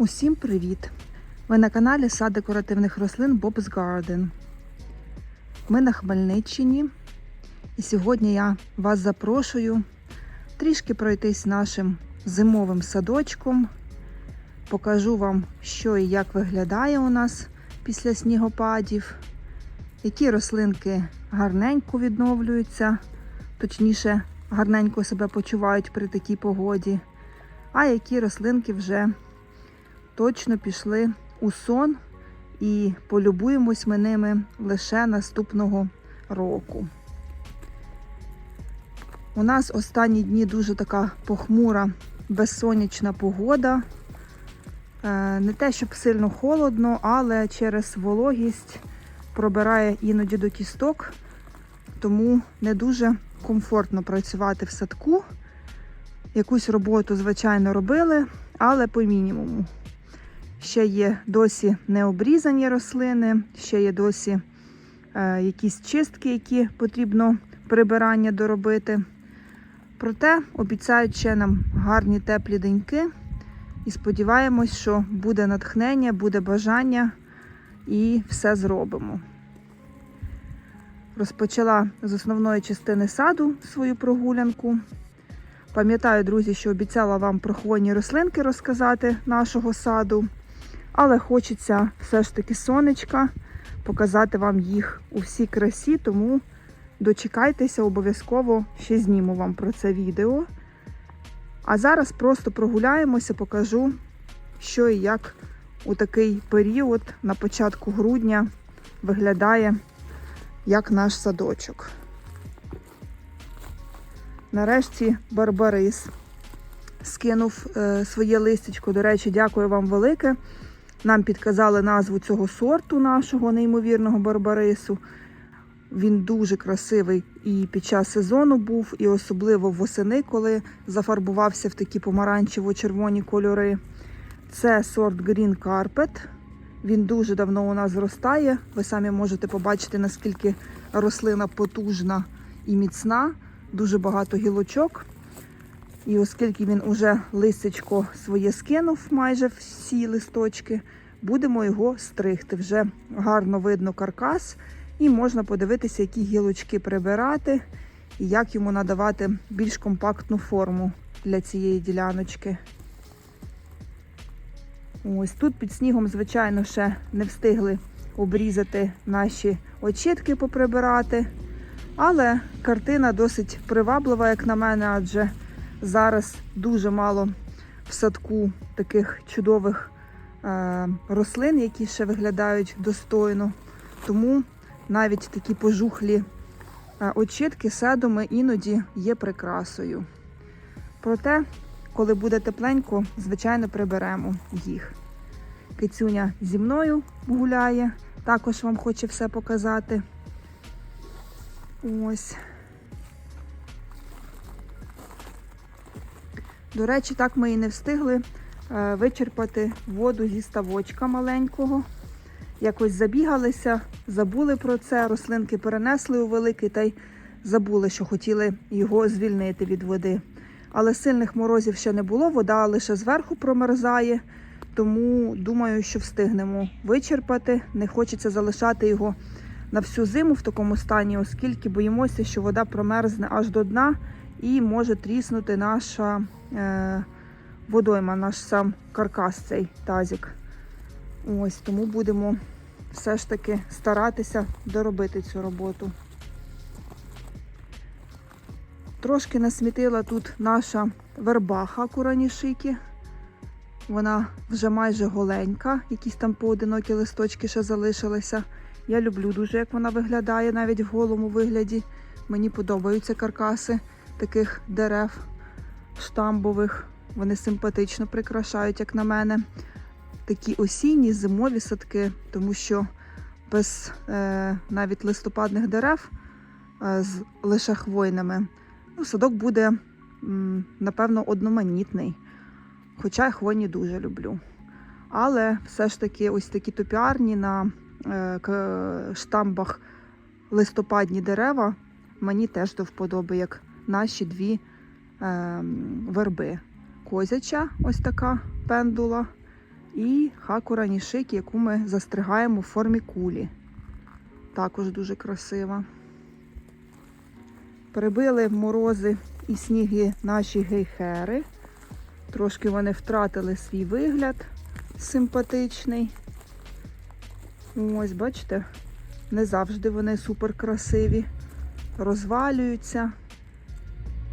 Усім привіт! Ви на каналі Сад декоративних рослин Bob's Garden. Ми на Хмельниччині, і сьогодні я вас запрошую трішки пройтись нашим зимовим садочком. Покажу вам, що і як виглядає у нас після снігопадів, які рослинки гарненько відновлюються, точніше, гарненько себе почувають при такій погоді, а які рослинки вже точно пішли у сон і полюбуємось ми ними лише наступного року. У нас останні дні дуже така похмура, безсонячна погода. Е, Не те, щоб сильно холодно, але через вологість пробирає іноді до кісток, тому не дуже комфортно працювати в садку. Якусь роботу, звичайно, робили, але по мінімуму. Ще є досі необрізані рослини, ще є досі е, якісь чистки, які потрібно прибирання доробити. Проте обіцяють ще нам гарні теплі деньки. І сподіваємось, що буде натхнення, буде бажання і все зробимо. Розпочала з основної частини саду свою прогулянку. Пам'ятаю, друзі, що обіцяла вам про хвойні рослинки розказати нашого саду. Але хочеться все ж таки сонечка, показати вам їх у всій красі, тому дочекайтеся, обов'язково ще зніму вам про це відео. А зараз просто прогуляємося, покажу, що і як у такий період на початку грудня виглядає як наш садочок. Нарешті Барбарис скинув е, своє листечко. До речі, дякую вам велике. Нам підказали назву цього сорту нашого неймовірного барбарису. Він дуже красивий і під час сезону був, і особливо восени, коли зафарбувався в такі помаранчево-червоні кольори. Це сорт Green Carpet. Він дуже давно у нас зростає. Ви самі можете побачити, наскільки рослина потужна і міцна, дуже багато гілочок. І оскільки він уже листечко своє скинув, майже всі листочки, будемо його стригти. Вже гарно видно каркас, і можна подивитися, які гілочки прибирати і як йому надавати більш компактну форму для цієї діляночки. Ось тут під снігом, звичайно, ще не встигли обрізати наші очітки поприбирати. Але картина досить приваблива, як на мене, адже зараз дуже мало в садку таких чудових е, рослин, які ще виглядають достойно. Тому навіть такі пожухлі е, очітки седуми іноді є прикрасою. Проте, коли буде тепленько, звичайно, приберемо їх. Кицюня зі мною гуляє, також вам хоче все показати. Ось. До речі, так ми і не встигли е, вичерпати воду зі ставочка маленького. Якось забігалися, забули про це, рослинки перенесли у великий та й забули, що хотіли його звільнити від води. Але сильних морозів ще не було, вода лише зверху промерзає, тому думаю, що встигнемо вичерпати. Не хочеться залишати його на всю зиму в такому стані, оскільки боїмося, що вода промерзне аж до дна і може тріснути наша е, водойма, наш сам каркас, цей тазик. Ось тому будемо все ж таки старатися доробити цю роботу. Трошки насмітила тут наша вербаха куранішики. Вона вже майже голенька, якісь там поодинокі листочки ще залишилися. Я люблю дуже, як вона виглядає навіть в голому вигляді. Мені подобаються каркаси таких дерев штамбових. Вони симпатично прикрашають, як на мене, такі осінні зимові садки, тому що без е, навіть листопадних дерев е, з лише хвойними, ну, садок буде, м, напевно, одноманітний. Хоча я хвойні дуже люблю. Але все ж таки ось такі топіарні на е, штамбах листопадні дерева мені теж до вподоби, як наші дві е, верби. Козяча, ось така пендула, І хакура нішик, яку ми застригаємо в формі кулі. Також дуже красива. Прибили морози і сніги наші гейхери. Трошки вони втратили свій вигляд симпатичний. Ось, бачите, не завжди вони супер красиві, розвалюються,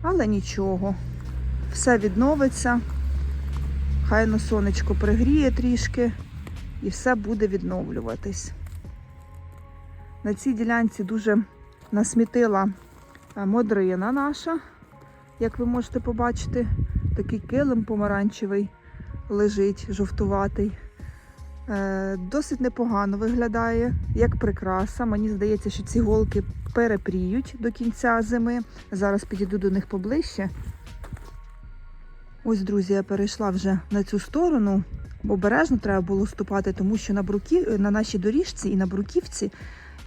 але нічого, все відновиться. Хай на сонечко пригріє трішки і все буде відновлюватись. На цій ділянці дуже насмітила е, модрина наша, як ви можете побачити, такий килим помаранчевий лежить, жовтуватий. Е, Досить непогано виглядає, як прикраса. Мені здається, що ці голки перепріють до кінця зими. Зараз підійду до них поближче. Ось, друзі, я перейшла вже на цю сторону. Обережно треба було ступати, тому що на, бруків... на нашій доріжці і на бруківці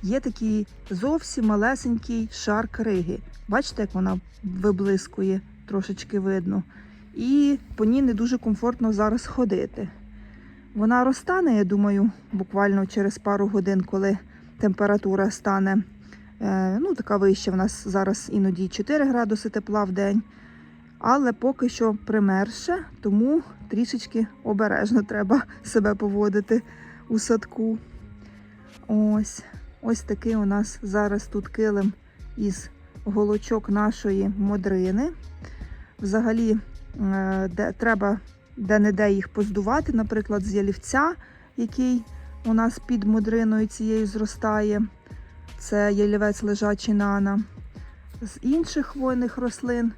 є такий зовсім малесенький шар криги. Бачите, як вона виблискує, трошечки видно. І по ній не дуже комфортно зараз ходити. Вона розтане, я думаю, буквально через пару годин, коли температура стане е, ну, така вища. У нас зараз іноді 4 градуси тепла в день. Але поки що примерше, тому трішечки обережно треба себе поводити у садку. Ось, ось такий у нас зараз тут килим із голочок нашої модрини. Взагалі, е, де треба де-не-де їх поздувати, наприклад, з ялівця, який у нас під модриною цією зростає. Це ялівець лежачий нана. З інших хвойних рослин,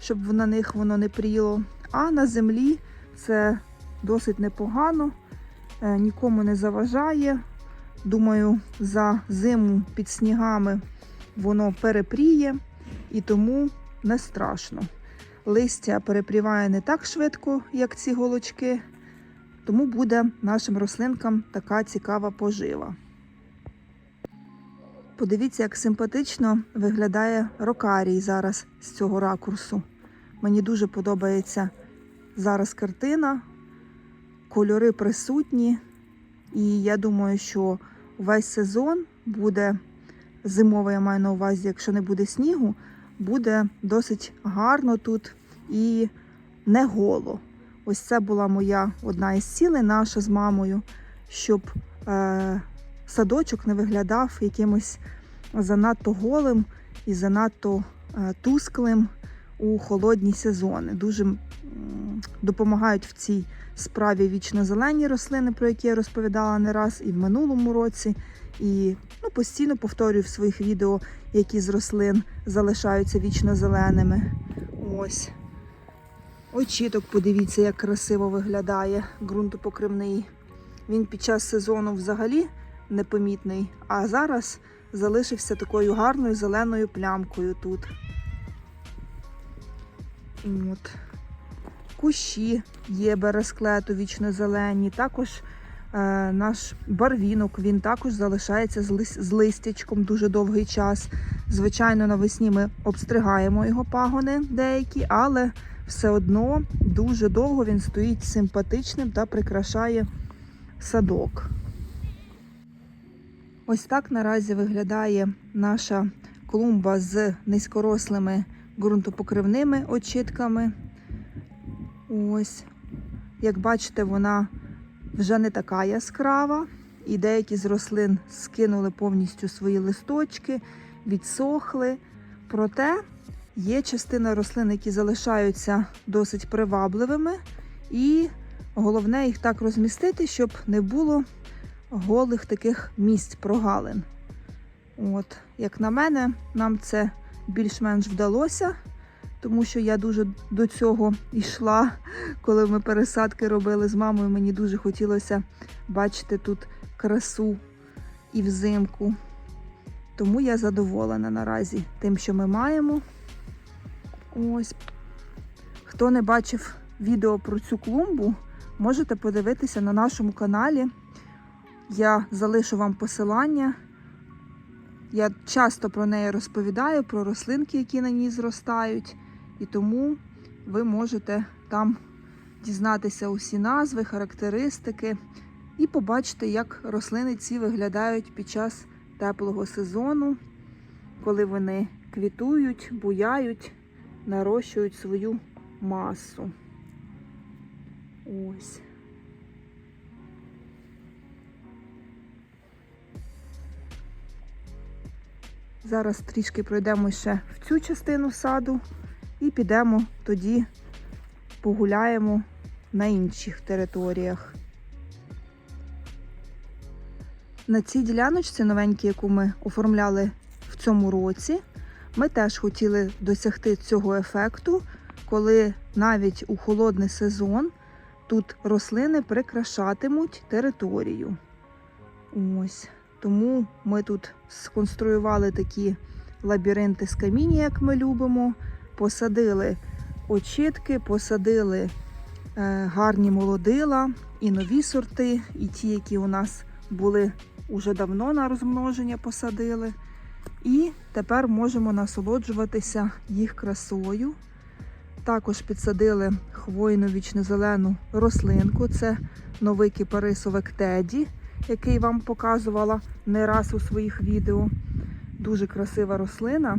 щоб на них воно не пріло. А на землі це досить непогано, е, нікому не заважає. Думаю, за зиму під снігами воно перепріє і тому не страшно. Листя перепріває не так швидко, як ці голочки, тому буде нашим рослинкам така цікава пожива. Подивіться, як симпатично виглядає рокарій зараз з цього ракурсу. Мені дуже подобається зараз картина, кольори присутні, і я думаю, що весь сезон буде зимовий, я маю на увазі, якщо не буде снігу, буде досить гарно тут і не голо. Ось це була моя одна із цілей, наша з мамою, щоб е, садочок не виглядав якимось занадто голим і занадто е, тусклим у холодні сезони. Дуже м, допомагають в цій справі вічно-зелені рослини, про які я розповідала не раз і в минулому році. І ну, постійно повторюю в своїх відео, які з рослин залишаються вічно-зеленими. Ось. Очіток, подивіться, як красиво виглядає ґрунтопокривний. Він під час сезону взагалі непомітний, а зараз залишився такою гарною зеленою плямкою тут. От. Кущі є бересклету вічно-зелені. Також е, наш барвінок він також залишається з, лис- листячком дуже довгий час. Звичайно, навесні ми обстригаємо його пагони деякі, але все одно дуже довго він стоїть симпатичним та прикрашає садок. Ось так наразі виглядає наша клумба з низькорослими ґрунтопокривними очітками. Ось, як бачите, вона вже не така яскрава, і деякі з рослин скинули повністю свої листочки, відсохли. Проте є частина рослин, які залишаються досить привабливими, і головне їх так розмістити, щоб не було голих таких місць прогалин. От, як на мене, нам це більш-менш вдалося, тому що я дуже до цього йшла, коли ми пересадки робили з мамою. Мені дуже хотілося бачити тут красу і взимку. Тому я задоволена наразі тим, що ми маємо. Ось. Хто не бачив відео про цю клумбу, можете подивитися на нашому каналі. Я залишу вам посилання. Я часто про неї розповідаю, про рослинки, які на ній зростають. І тому ви можете там дізнатися усі назви, характеристики і побачити, як рослини ці виглядають під час теплого сезону, коли вони квітують, буяють, нарощують свою масу. Ось. Зараз трішки пройдемо ще в цю частину саду і підемо тоді погуляємо на інших територіях. На цій діляночці новенькій, яку ми оформляли в цьому році, ми теж хотіли досягти цього ефекту, коли навіть у холодний сезон тут рослини прикрашатимуть територію. Ось. Тому ми тут сконструювали такі лабіринти з каміння, як ми любимо, посадили очітки, посадили е, гарні молодила і нові сорти, і ті, які у нас були уже давно на розмноження, посадили. І тепер можемо насолоджуватися їх красою. Також підсадили хвойну вічнозелену рослинку. Це новий кипарисовик Теді, який вам показувала не раз у своїх відео. Дуже красива рослина.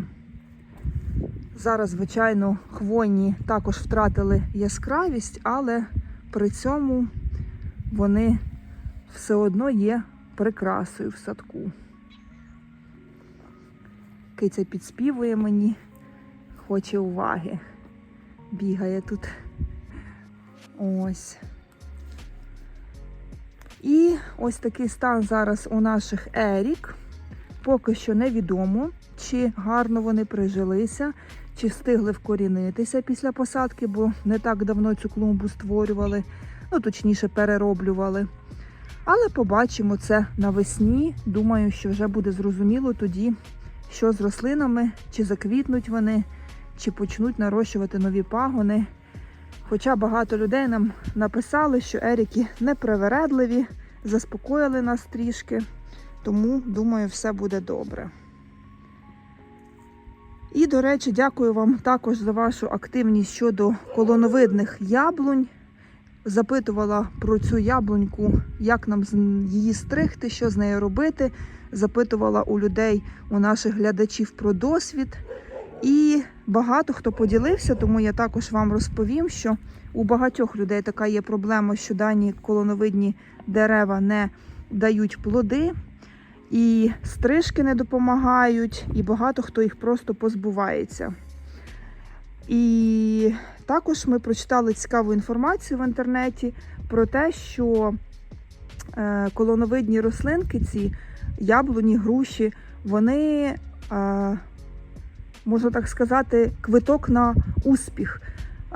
Зараз, звичайно, хвойні також втратили яскравість, але при цьому вони все одно є прикрасою в садку. Киця підспівує мені, хоче уваги. Бігає тут. Ось. І ось такий стан зараз у наших ерік. Поки що невідомо, чи гарно вони прижилися, чи встигли вкорінитися після посадки, бо не так давно цю клумбу створювали, ну точніше перероблювали. Але побачимо це навесні. Думаю, що вже буде зрозуміло тоді, що з рослинами, чи заквітнуть вони, чи почнуть нарощувати нові пагони. Хоча багато людей нам написали, що еріки непривередливі, заспокоїли нас трішки, тому думаю, все буде добре. І, до речі, дякую вам також за вашу активність щодо колоновидних яблунь. Запитувала про цю яблуньку, як нам її стригти, що з нею робити. Запитувала у людей, у наших глядачів про досвід. І багато хто поділився, тому я також вам розповім, що у багатьох людей така є проблема, що дані колоновидні дерева не дають плоди, і стрижки не допомагають, і багато хто їх просто позбувається. І також ми прочитали цікаву інформацію в інтернеті про те, що е, колоновидні рослинки, ці яблуні, груші, вони, е, можна так сказати, квиток на успіх.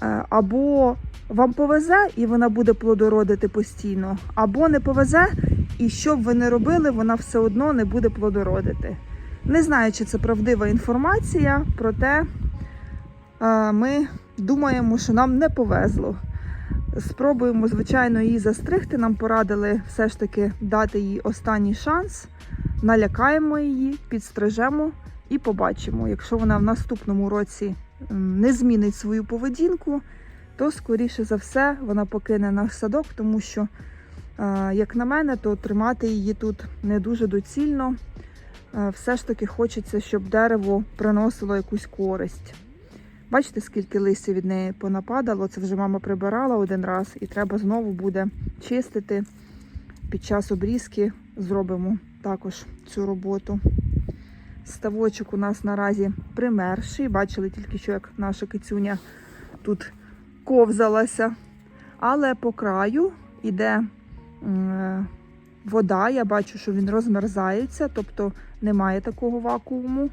Е, Або вам повезе і вона буде плодородити постійно, або не повезе, і що б ви не робили, вона все одно не буде плодородити. Не знаю, чи це правдива інформація, проте е, ми думаємо, що нам не повезло. Спробуємо, звичайно, її застригти. Нам порадили все ж таки дати їй останній шанс. Налякаємо її, підстрижемо і побачимо. Якщо вона в наступному році не змінить свою поведінку, то скоріше за все вона покине наш садок, тому що, як на мене, то тримати її тут не дуже доцільно. Е, Все ж таки хочеться, щоб дерево приносило якусь користь. Бачите, скільки листя від неї понападало. Це вже мама прибирала один раз, і треба знову буде чистити. Під час обрізки зробимо також цю роботу. Ставочок у нас наразі примерший. Бачили тільки, що як наша кицюня тут ковзалася. Але по краю іде вода. Я бачу, що він розмерзається, тобто немає такого вакууму.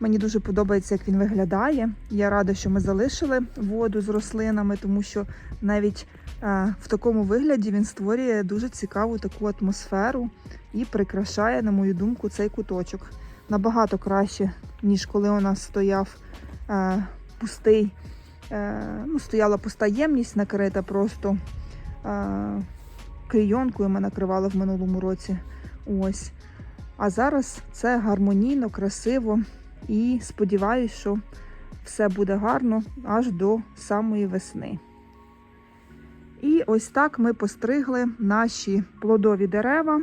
Мені дуже подобається, як він виглядає. Я рада, що ми залишили воду з рослинами, тому що навіть е, в такому вигляді він створює дуже цікаву таку атмосферу і прикрашає, на мою думку, цей куточок. Набагато краще, ніж коли у нас стояв е, пустий, е, ну, стояла пуста ємність накрита просто клейонкою ми накривали в минулому році. Ось. А зараз це гармонійно, красиво. І сподіваюся, що все буде гарно аж до самої весни. І ось так ми постригли наші плодові дерева,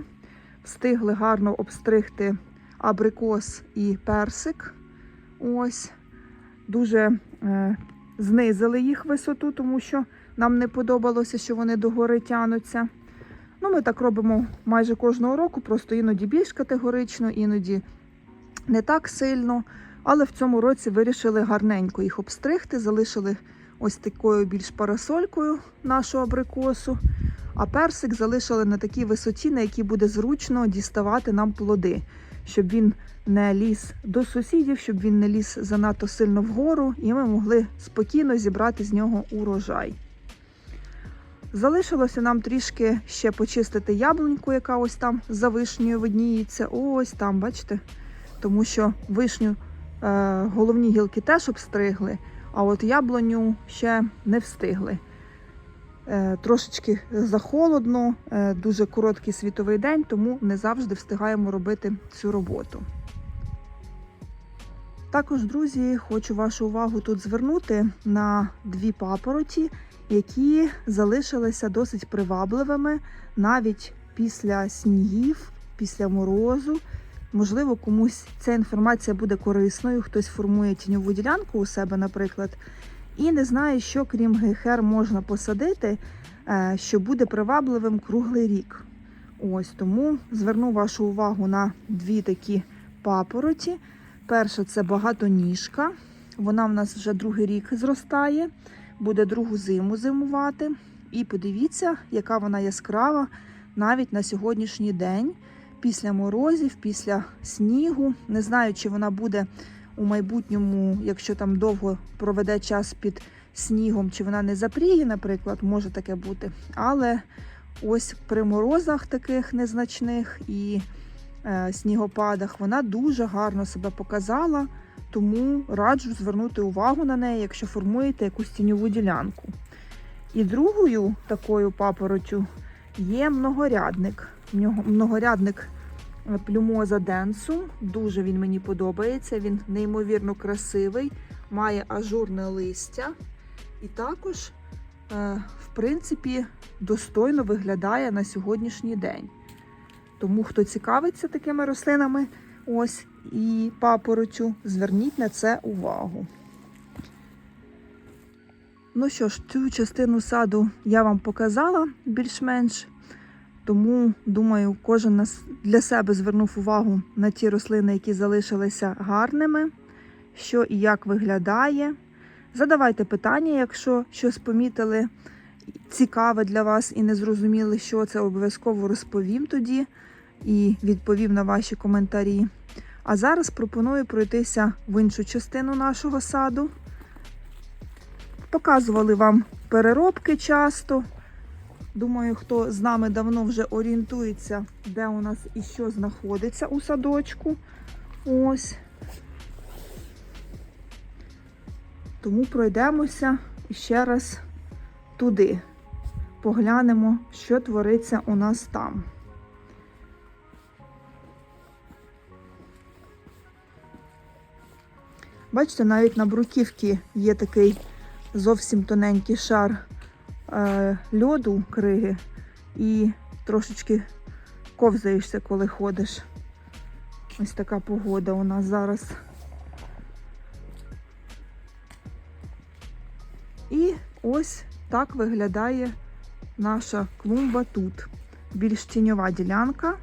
встигли гарно обстригти абрикос і персик. Ось. Дуже е, знизили їх висоту, тому що нам не подобалося, що вони догори тянуться. Ну, ми так робимо майже кожного року, просто іноді більш категорично, іноді не так сильно. Але в цьому році вирішили гарненько їх обстригти, залишили ось такою більш парасолькою нашу абрикосу. А персик залишили на такій висоті, на якій буде зручно діставати нам плоди, щоб він не ліз до сусідів, щоб він не ліз занадто сильно вгору, і ми могли спокійно зібрати з нього урожай. Залишилося нам трішки ще почистити яблуньку, яка ось там за вишнею видніється. Ось там, бачите? Тому що вишню е, головні гілки теж обстригли, а от яблуню ще не встигли. Е, трошечки захолодно, е, дуже короткий світовий день, тому не завжди встигаємо робити цю роботу. Також, друзі, хочу вашу увагу тут звернути на дві папороті, які залишилися досить привабливими навіть після снігів, після морозу. Можливо, комусь ця інформація буде корисною, хтось формує тіньову ділянку у себе, наприклад, і не знає, що крім гейхер можна посадити, е, що буде привабливим круглий рік. Ось тому зверну вашу увагу на дві такі папороті. Перша це багатоніжка. Вона в нас вже другий рік зростає, буде другу зиму зимувати. І подивіться, яка вона яскрава навіть на сьогоднішній день, після морозів, після снігу. Не знаю, чи вона буде у майбутньому, якщо там довго проведе час під снігом, чи вона не запріє, наприклад, може таке бути. Але ось при морозах таких незначних і е, снігопадах вона дуже гарно себе показала, тому раджу звернути увагу на неї, якщо формуєте якусь тіньову ділянку. І другою такою папоротю є многорядник. Многорядник е, плюмоза денсум. Дуже він мені подобається. Він неймовірно красивий, має ажурне листя. І також, е, в принципі, достойно виглядає на сьогоднішній день. Тому, хто цікавиться такими рослинами, ось і папоротю, зверніть на це увагу. Ну що ж, цю частину саду я вам показала більш-менш. Тому, думаю, кожен для себе звернув увагу на ті рослини, які залишилися гарними, що і як виглядає. Задавайте питання, якщо щось помітили цікаве для вас і не зрозуміли, що це обов'язково розповім тоді і відповім на ваші коментарі. А зараз пропоную пройтися в іншу частину нашого саду. Показували вам переробки часто. Думаю, хто з нами давно вже орієнтується, де у нас і що знаходиться у садочку. Ось. Тому пройдемося ще раз туди. Поглянемо, що твориться у нас там. Бачите, навіть на бруківці є такий зовсім тоненький шар е, льоду криги і трошечки ковзаєшся, коли ходиш. Ось така погода у нас зараз. І ось так виглядає наша клумба тут. Більш тіньова ділянка,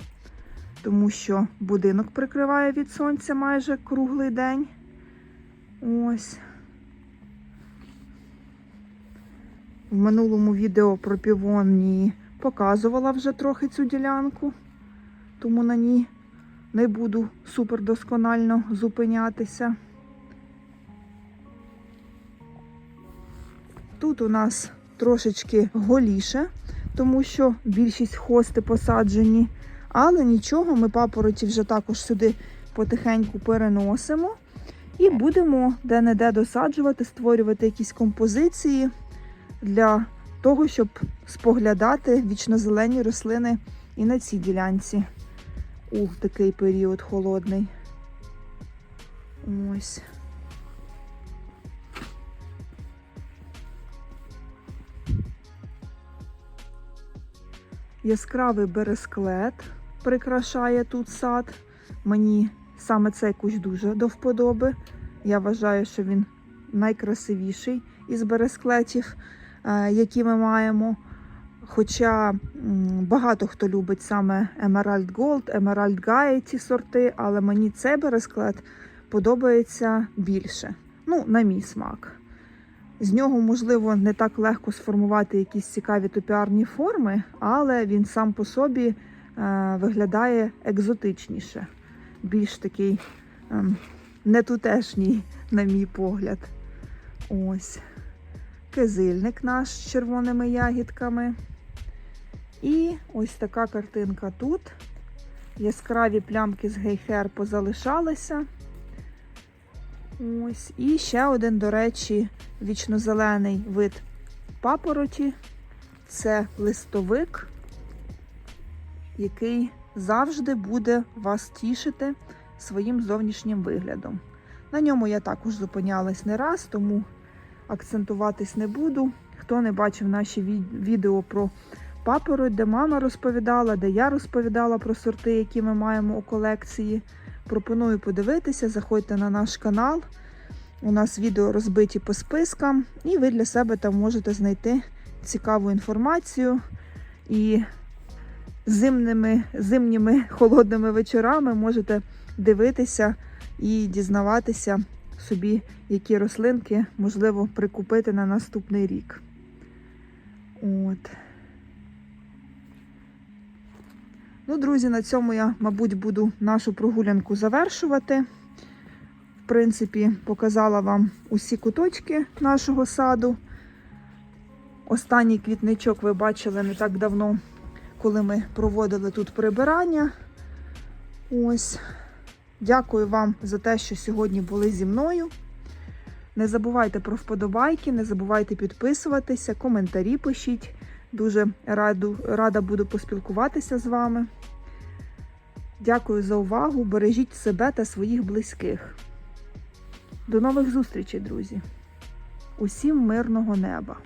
тому що будинок прикриває від сонця майже круглий день. Ось. В минулому відео про півонії показувала вже трохи цю ділянку, тому на ній не буду супер досконально зупинятися. Тут у нас трошечки голіше, тому що більшість хости посаджені, але нічого, ми папороті вже також сюди потихеньку переносимо і будемо де-не-де досаджувати, створювати якісь композиції для того, щоб споглядати вічнозелені рослини і на цій ділянці у такий період холодний. Ось. Яскравий бересклет прикрашає тут сад. Мені саме цей кущ дуже до вподоби. Я вважаю, що він найкрасивіший із бересклетів, е, які ми маємо. Хоча багато хто любить саме Emerald Gold, Emerald Gaia ці сорти, але мені цей бересклет подобається більше. Ну, на мій смак. З нього, можливо, не так легко сформувати якісь цікаві топіарні форми, але він сам по собі е, виглядає екзотичніше, більш такий ем, нетутешній, на мій погляд. Ось. Кизильник наш з червоними ягідками. І ось така картинка тут. Яскраві плямки з гейхер позалишалися. Ось. І ще один, до речі, вічнозелений вид папороті. Це листовик, який завжди буде вас тішити своїм зовнішнім виглядом. На ньому я також зупинялась не раз, тому акцентуватись не буду. Хто не бачив наші відео про папороть, де мама розповідала, де я розповідала про сорти, які ми маємо у колекції. Пропоную подивитися, заходьте на наш канал. У нас відео розбиті по спискам, і ви для себе там можете знайти цікаву інформацію. І зимними, зимніми холодними вечорами можете дивитися і дізнаватися собі, які рослинки можливо прикупити на наступний рік. От. Ну, друзі, на цьому я, мабуть, буду нашу прогулянку завершувати. В принципі, показала вам усі куточки нашого саду. Останній квітничок ви бачили не так давно, коли ми проводили тут прибирання. Ось. Дякую вам за те, що сьогодні були зі мною. Не забувайте про вподобайки, не забувайте підписуватися, коментарі пишіть. Дуже раду, рада буду поспілкуватися з вами. Дякую за увагу. Бережіть себе та своїх близьких. До нових зустрічей, друзі! Усім мирного неба!